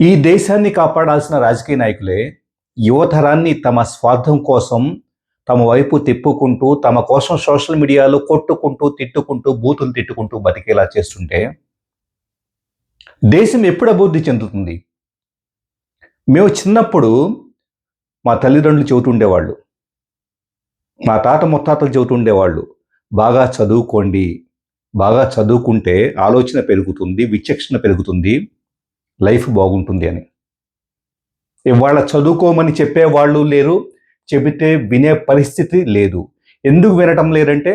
ఈ దేశాన్ని కాపాడాల్సిన రాజకీయ నాయకులే యువతరాన్ని తమ స్వార్థం కోసం తమ వైపు తిప్పుకుంటూ తమ కోసం సోషల్ మీడియాలో కొట్టుకుంటూ తిట్టుకుంటూ బూతులు తిట్టుకుంటూ బతికేలా చేస్తుంటే దేశం ఎప్పుడు అభివృద్ధి చెందుతుంది? మేము చిన్నప్పుడు మా తల్లిదండ్రులు చెబుతుండేవాళ్ళు. మా తాత ముత్తాతలు చెబుతుండేవాళ్ళు బాగా చదువుకోండి బాగా చదువుకుంటే ఆలోచన పెరుగుతుంది విచక్షణ పెరుగుతుంది లైఫ్ బాగుంటుంది అని. ఇవాళ చదువుకోమని చెప్పే వాళ్ళు లేరు చెబితే వినే పరిస్థితి లేదు. ఎందుకు వినటం లేదంటే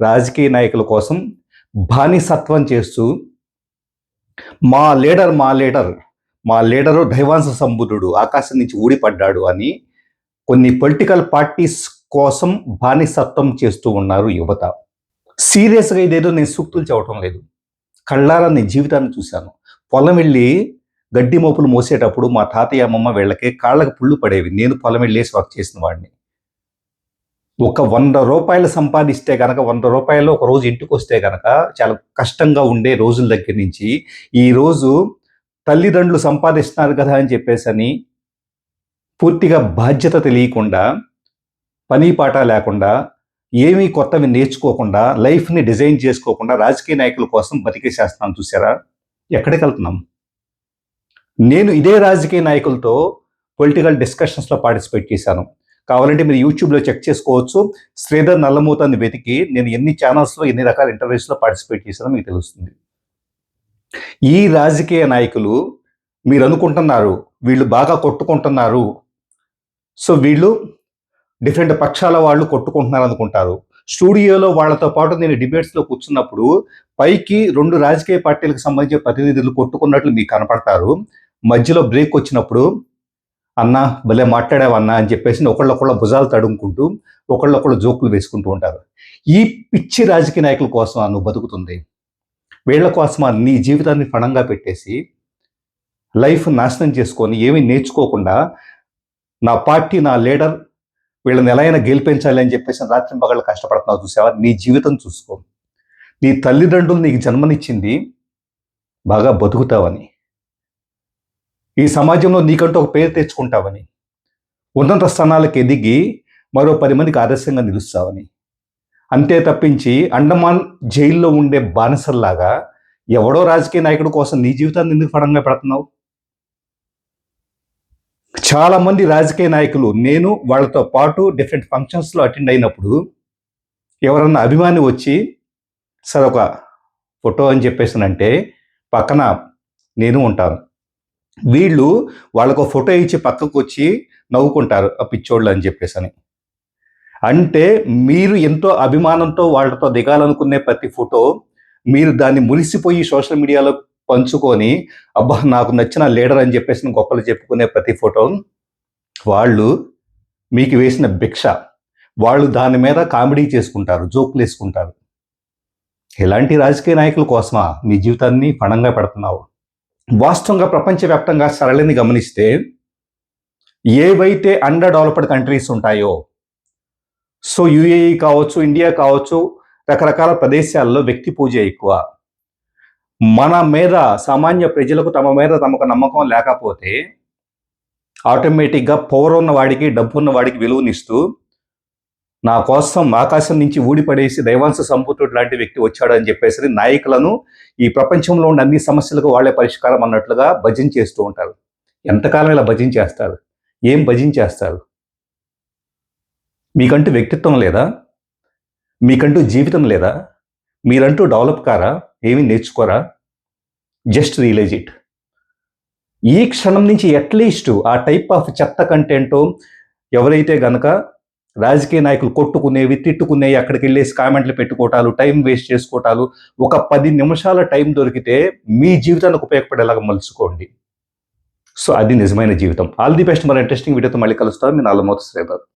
రాజకీయ నాయకుల కోసం బానిసత్వం చేస్తూ మా లీడర్ మా లీడర్ మా లీడరు దైవాంశ సంబుద్ధుడు ఆకాశం నుంచి ఊడిపడ్డాడు అని కొన్ని పొలిటికల్ పార్టీస్ కోసం బానిసత్వం చేస్తూ ఉన్నారు యువత. సీరియస్గా ఇదేదో నేను సూక్తులు చెప్పడం లేదు. కళ్ళారా నేను జీవితాన్ని చూశాను. పొలం వెళ్ళి గడ్డి మోపులు మోసేటప్పుడు మా తాతయ్య అమ్మమ్మ వీళ్ళకి కాళ్ళకు పుళ్ళు పడేవి. నేను పొలం వెళ్ళేసి వర్క్ చేసిన వాడిని. ఒక వంద రూపాయలు సంపాదిస్తే కనుక వంద రూపాయలు ఒక రోజు ఇంటికి వస్తే కనుక చాలా కష్టంగా ఉండే రోజుల దగ్గర నుంచి ఈ రోజు తల్లిదండ్రులు సంపాదిస్తున్నారు కదా అని చెప్పేసి అని పూర్తిగా బాధ్యత తెలియకుండా పని పాట లేకుండా ఏమీ కొత్తవి నేర్చుకోకుండా లైఫ్ని డిజైన్ చేసుకోకుండా రాజకీయ నాయకుల కోసం బతికేసేస్తున్నాను చూసారా? ఎక్కడికి వెళ్తున్నాం నేను ఇదే రాజకీయ నాయకులతో పొలిటికల్ డిస్కషన్స్లో పార్టిసిపేట్ చేశాను. కావాలంటే మీరు యూట్యూబ్లో చెక్ చేసుకోవచ్చు. శ్రీధర్ నల్లమూతని వెతికి నేను ఎన్ని ఛానల్స్లో ఎన్ని రకాల ఇంటర్వ్యూస్లో పార్టిసిపేట్ చేశానో మీకు తెలుస్తుంది. ఈ రాజకీయ నాయకులు మీరు అనుకుంటున్నారు వీళ్ళు బాగా కొట్టుకుంటున్నారు. సో వీళ్ళు డిఫరెంట్ పక్షాల వాళ్ళు కొట్టుకుంటున్నారు అనుకుంటారు. స్టూడియోలో వాళ్ళతో పాటు నేను డిబేట్స్లో కూర్చున్నప్పుడు పైకి రెండు రాజకీయ పార్టీలకు సంబంధించిన ప్రతినిధులు కొట్టుకున్నట్లు మీకు కనపడతారు. మధ్యలో బ్రేక్ వచ్చినప్పుడు అన్న భలే మాట్లాడావన్నా అని చెప్పేసి ఒకళ్ళొకళ్ళ భుజాలు తడుముకుంటూ ఒకళ్ళొకళ్ళు జోకులు వేసుకుంటూ ఉంటారు. ఈ పిచ్చి రాజకీయ నాయకుల కోసం నువ్వు బతుకుతుంది. వీళ్ళ కోసం నీ జీవితాన్ని ఫణంగా పెట్టేసి లైఫ్ నాశనం చేసుకొని ఏమీ నేర్చుకోకుండా నా పార్టీ నా లీడర్ వీళ్ళని ఎలా అయినా గెలిపించాలి అని చెప్పేసి రాత్రి పగళ్ళు కష్టపడుతున్నావు చూసావా? నీ జీవితం చూసుకో. నీ తల్లిదండ్రులు నీకు జన్మనిచ్చింది బాగా బతుకుతావని. ఈ సమాజంలో నీకంటూ ఒక పేరు తెచ్చుకుంటావని. ఉన్నత స్థానాలకు ఎదిగి మరో పది మందికి ఆదర్శంగా నిలుస్తావని. అంతే తప్పించి అండమాన్ జైల్లో ఉండే బానిసల్లాగా ఎవడో రాజకీయ నాయకుడి కోసం నీ జీవితాన్ని ఎందుకు పడంగా పెడుతున్నావు? చాలామంది రాజకీయ నాయకులు నేను వాళ్ళతో పాటు డిఫరెంట్ ఫంక్షన్స్లో అటెండ్ అయినప్పుడు ఎవరన్నా అభిమాని వచ్చి సరే ఒక ఫోటో అని చెప్పేసానంటే పక్కన నేను ఉంటాను. వీళ్ళు వాళ్ళకు ఫోటో ఇచ్చి పక్కకు వచ్చి నవ్వుకుంటారు ఆ పిచ్చోళ్ళు అని చెప్పేసి అని అంటే మీరు ఎంతో అభిమానంతో వాళ్ళతో దిగాలనుకునే ప్రతి ఫోటో మీరు దాన్ని మురిసిపోయి సోషల్ మీడియాలో పంచుకొని అబ్బా నాకు నచ్చిన లీడర్ అని చెప్పేసి గొప్పలు చెప్పుకునే ప్రతి ఫోటో వాళ్ళు మీకు వేసిన భిక్ష. వాళ్ళు దాని మీద కామెడీ చేసుకుంటారు జోకులు వేసుకుంటారు. ఇలాంటి రాజకీయ నాయకుల కోసమా మీ జీవితాన్ని పణంగా పెడుతున్నావు? వాస్తవంగా ప్రపంచవ్యాప్తంగా సరళిని గమనిస్తే ఏవైతే అండర్ డెవలప్డ్ కంట్రీస్ ఉంటాయో సో యుఏఈ కావచ్చు ఇండియా కావచ్చు రకరకాల ప్రదేశాల్లో వ్యక్తి పూజ ఎక్కువ. మన మీద సామాన్య ప్రజలకు తమ మీద తమకు నమ్మకం లేకపోతే ఆటోమేటిక్గా పవర్ ఉన్న వాడికి డబ్బు ఉన్న వాడికి విలువనిస్తూ నా కోసం ఆకాశం నుంచి ఊడిపడేసి దైవాంశ సంపుతుడు లాంటి వ్యక్తి వచ్చాడని చెప్పేసి నాయకులను ఈ ప్రపంచంలో ఉన్న అన్ని సమస్యలకు వాళ్ళే పరిష్కారం అన్నట్లుగా భజన చేస్తూ ఉంటారు. ఎంతకాలం ఇలా భజన చేస్తారు? ఏం భజన చేస్తారు? మీకంటూ వ్యక్తిత్వం లేదా? మీకంటూ జీవితం లేదా? మీరంటూ డెవలప్ కారా? ఏమీ నేర్చుకోరా? Just realise it. ఈ క్షణం నుంచి అట్లీస్ట్ ఆ టైప్ ఆఫ్ చెత్త కంటెంట్ ఎవరైతే గనక రాజకీయ నాయకులు కొట్టుకునేవి తిట్టుకునేవి అక్కడికి వెళ్ళేసి కామెంట్లు పెట్టుకోవటాలు టైం వేస్ట్ చేసుకోవటాలు ఒక పది నిమిషాల టైం దొరికితే మీ జీవితానికి ఉపయోగపడేలాగా మలుచుకోండి. సో అది నిజమైన జీవితం. All the best. మరి ఇంట్రెస్టింగ్ వీడియోతో మళ్ళీ కలుస్తారు నేను అల్లమోత శ్రీధర్.